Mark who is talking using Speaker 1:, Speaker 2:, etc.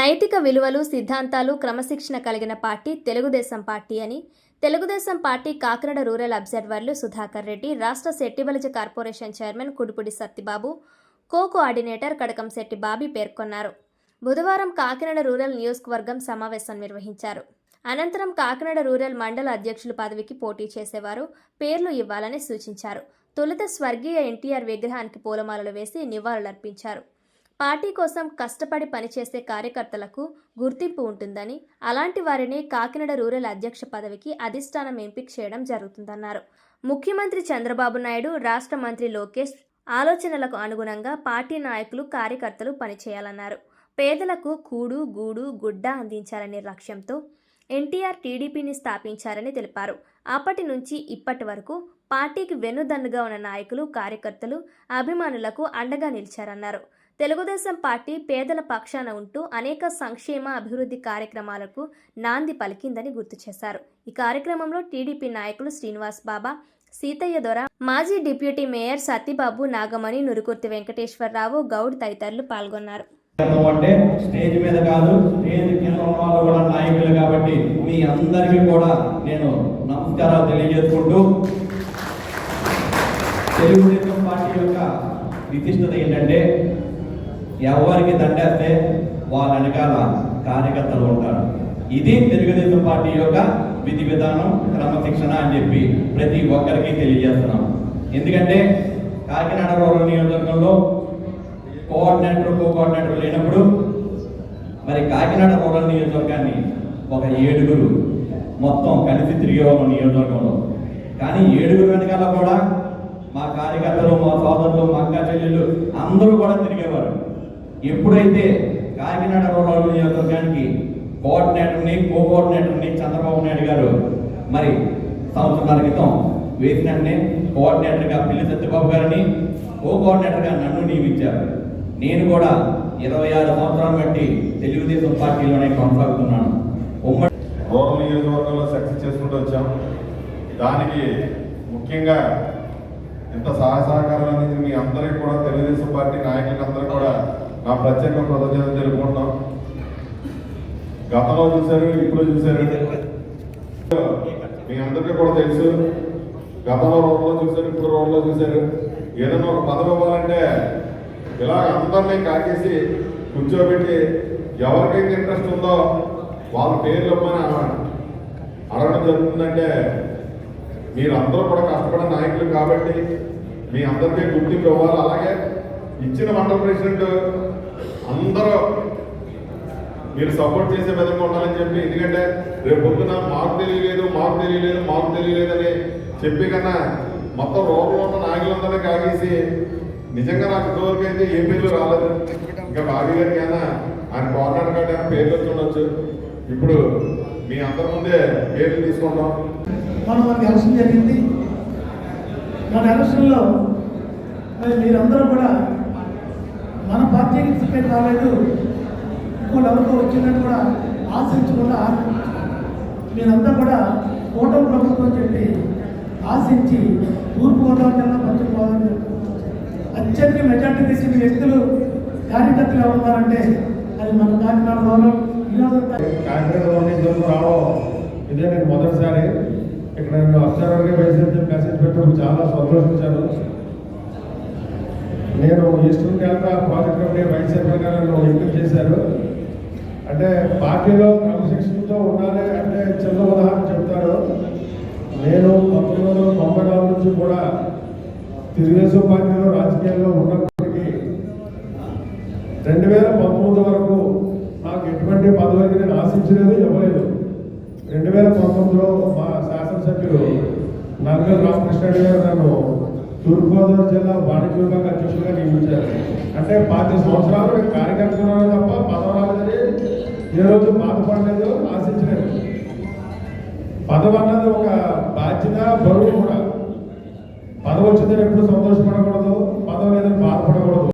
Speaker 1: నైతిక విలువలు సిద్ధాంతాలు క్రమశిక్షణ కలిగిన పార్టీ తెలుగుదేశం పార్టీ అని తెలుగుదేశం పార్టీ కాకినాడ రూరల్ అబ్జర్వర్లు సుధాకర్ రెడ్డి రాష్ట్ర Shettibalija corporation chairman Kudipudi Sattibabu co coordinator Kadakam Shetty Bobby పేర్కొన్నారు బుధవారం కాకినాడ రూరల్ నియోజకవర్గం సమావేశం నిర్వహించారు అనంతరం కాకినాడ రూరల్ మండల అధ్యక్షుల పదవికి పోటీ చేసేవారు పేర్లు ఇవ్వాలని సూచించారు తొలుత స్వర్గీయ ఎన్టీఆర్ విగ్రహానికి పూలమాలలు వేసి నివాళులర్పించారు పార్టీ కోసం కష్టపడి పనిచేసే కార్యకర్తలకు గుర్తింపు ఉంటుందని అలాంటి వారిని కాకినాడ రూరల్ అధ్యక్ష పదవికి అధిష్టానం ఎంపిక చేయడం జరుగుతుందన్నారు ముఖ్యమంత్రి చంద్రబాబు నాయుడు రాష్ట్ర మంత్రి లోకేష్ ఆలోచనలకు అనుగుణంగా పార్టీ నాయకులు కార్యకర్తలు పనిచేయాలన్నారు పేదలకు కూడు గూడు గుడ్డ అందించాలనే లక్ష్యంతో ఎన్టీఆర్ టీడీపీని స్థాపించారని తెలిపారు అప్పటి నుంచి ఇప్పటి వరకు పార్టీకి వెన్నుదన్నుగా ఉన్న నాయకులు కార్యకర్తలు అభిమానులకు అండగా నిలిచారన్నారు తెలుగుదేశం పార్టీ పేదల పక్షాన ఉంటూ అనేక సంక్షేమ అభివృద్ధి కార్యక్రమాలకు నాంది పలికిందని గుర్తు చేశారు ఈ కార్యక్రమంలో టీడీపీ నాయకులు శ్రీనివాస్ బాబా సీతయ్య దొర మాజీ డిప్యూటీ మేయర్ సతీబాబు నాగమణి నురుకుర్తి వెంకటేశ్వరరావు గౌడ్ తదితరులు పాల్గొన్నారు
Speaker 2: అంటే స్టేజ్ మీద కాదు స్టేజ్ కింద వాళ్ళు కూడా నాయకులు కాబట్టి మీ అందరికీ కూడా నేను నమస్కారాలు తెలియజేసుకుంటూ తెలుగుదేశం పార్టీ యొక్క విశిష్టత ఏంటంటే ఎవరికి దండేస్తే వాళ్ళ వెనకాల కార్యకర్తలు ఉంటారు ఇది తెలుగుదేశం పార్టీ యొక్క విధి విధానం క్రమశిక్షణ అని చెప్పి ప్రతి ఒక్కరికి తెలియజేస్తున్నాం ఎందుకంటే కాకినాడ రూరల్ నియోజకవర్గంలో కోఆర్డినేటర్ కో కోఆర్డినేటర్ లేనప్పుడు మరి కాకినాడ రూరల్ నియోజకవర్గాన్ని ఒక ఏడుగురు మొత్తం కలిసి తిరిగేవారు నియోజకవర్గంలో కానీ ఏడుగురు వెనకాల కూడా మా కార్యకర్తలు మా సోదరులు మా అక్క చెల్లెళ్ళు అందరూ కూడా తిరిగేవారు ఎప్పుడైతే కాకినాడ రూరల్ నియోజకవర్గానికి కోఆర్డినేటర్ని కో కోఆర్డినేటర్ని చంద్రబాబు నాయుడు గారు మరి సంవత్సరాల క్రితం వేసినట్టే కోఆర్డినేటర్గా పిల్లి సత్యబాబు గారిని కో కోఆర్డినేటర్గా నన్ను నియమించారు నేను కూడా ఇరవై ఆరు సంవత్సరాలు బట్టి తెలుగుదేశం పార్టీలోనే కొనసాగుతున్నాను
Speaker 3: ఉమ్మడి రూరల్ నియోజకవర్గంలో సక్సెస్ చేసుకుంటూ వచ్చాం దానికి ముఖ్యంగా ఎంత సహసహకారం అనేది మీ అందరికీ కూడా తెలుగుదేశం పార్టీ నాయకులందరూ కూడా నా ప్రత్యేక కృతజ్ఞత తెలుపుకుంటున్నాం గతంలో చూశారు ఇప్పుడు చూశారు మీ అందరికీ కూడా తెలుసు గతంలో రోడ్లో చూశారు ఇప్పుడు రోడ్లో చూశారు ఏదైనా ఒక పదవి ఇవ్వాలంటే ఇలా అందరినీ కాకేసి కూర్చోబెట్టి ఎవరికైతే ఇంట్రెస్ట్ ఉందో వాళ్ళ పేర్లు ఇవ్వమని అడగడం జరుగుతుందంటే మీరందరూ కూడా కష్టపడే నాయకులు కాబట్టి మీ అందరికీ గుర్తింపు ఇవ్వాలి అలాగే ఇచ్చిన మండల ప్రెసిడెంట్ అందరూ మీరు సపోర్ట్ చేసే విధంగా ఉండాలని చెప్పి ఎందుకంటే రేపు పొద్దున మాకు తెలియలేదు మాకు తెలియలేదు మాకు తెలియలేదు అని చెప్పి కన్నా మొత్తం రోడ్లు ఉన్న నాయకులందరినీ కాగేసి నిజంగా నాకు ఇంతవరకైతే ఏ పేర్లు రాలేదు ఇంకా బాబీ గారికి అయినా ఆయన కార్నర్ కార్డు అయినా పేర్లు వచ్చుండొచ్చు ఇప్పుడు మీ అందరి ముందే పేర్లు తీసుకుంటాం
Speaker 4: మనం మనకి అవసరం జరిగింది మన అవసరంలో మీరందరూ కూడా మన పార్టీకి చెప్పే కాలేదు ఇంకోళ్ళెవరికో వచ్చిందని కూడా ఆశించకుండా మీరంతా కూడా కూటమి ప్రభుత్వం చెప్పి ఆశించి గోదావరి జిల్లా పశ్చిమగోదావరి అత్యంత మెజార్టీ తీసిన వ్యక్తులు కార్యకర్తలు ఉన్నారంటే అది మన కాకినాడ
Speaker 3: ఇదే నేను మొదటిసారి ఇక్కడ నేను అబ్జర్వర్గా మెసేజ్ మెసేజ్ పెట్టడం చాలా సంతోషించాను నేను eastern Kerala project committee vice చైర్మన్గా నన్ను ఎంపిక చేశారు అంటే పార్టీలో క్రమశిక్షణతో ఉండాలి అంటే చిన్న ఉదాహరణ చెప్తారు నేను పంతొమ్మిది వందల తొంభై నాలుగు నుంచి కూడా తెలుగుదేశం పార్టీలో రాజకీయాల్లో ఉన్నప్పటికీ రెండు వేల పంతొమ్మిది వరకు నాకు ఎటువంటి పదవికి నేను ఆశించలేదు ఇవ్వలేదు రెండు వేల పంతొమ్మిదిలో మా శాసనసభ్యులు నల్గొండ రామకృష్ణ గారు నన్ను తూర్పుగోదావరి జిల్లా వాణిజ్య విభాగ అధ్యక్షులుగా నియమించారు అంటే పాతి సంవత్సరాలు కార్యకర్తలు తప్ప పదవి రాలేదని ఏ రోజు బాధపడలేదు ఆశించలేదు పదవి అన్నది ఒక బాధ్యత బరువు కూడా పదవి వచ్చిందని ఎప్పుడు సంతోషపడకూడదు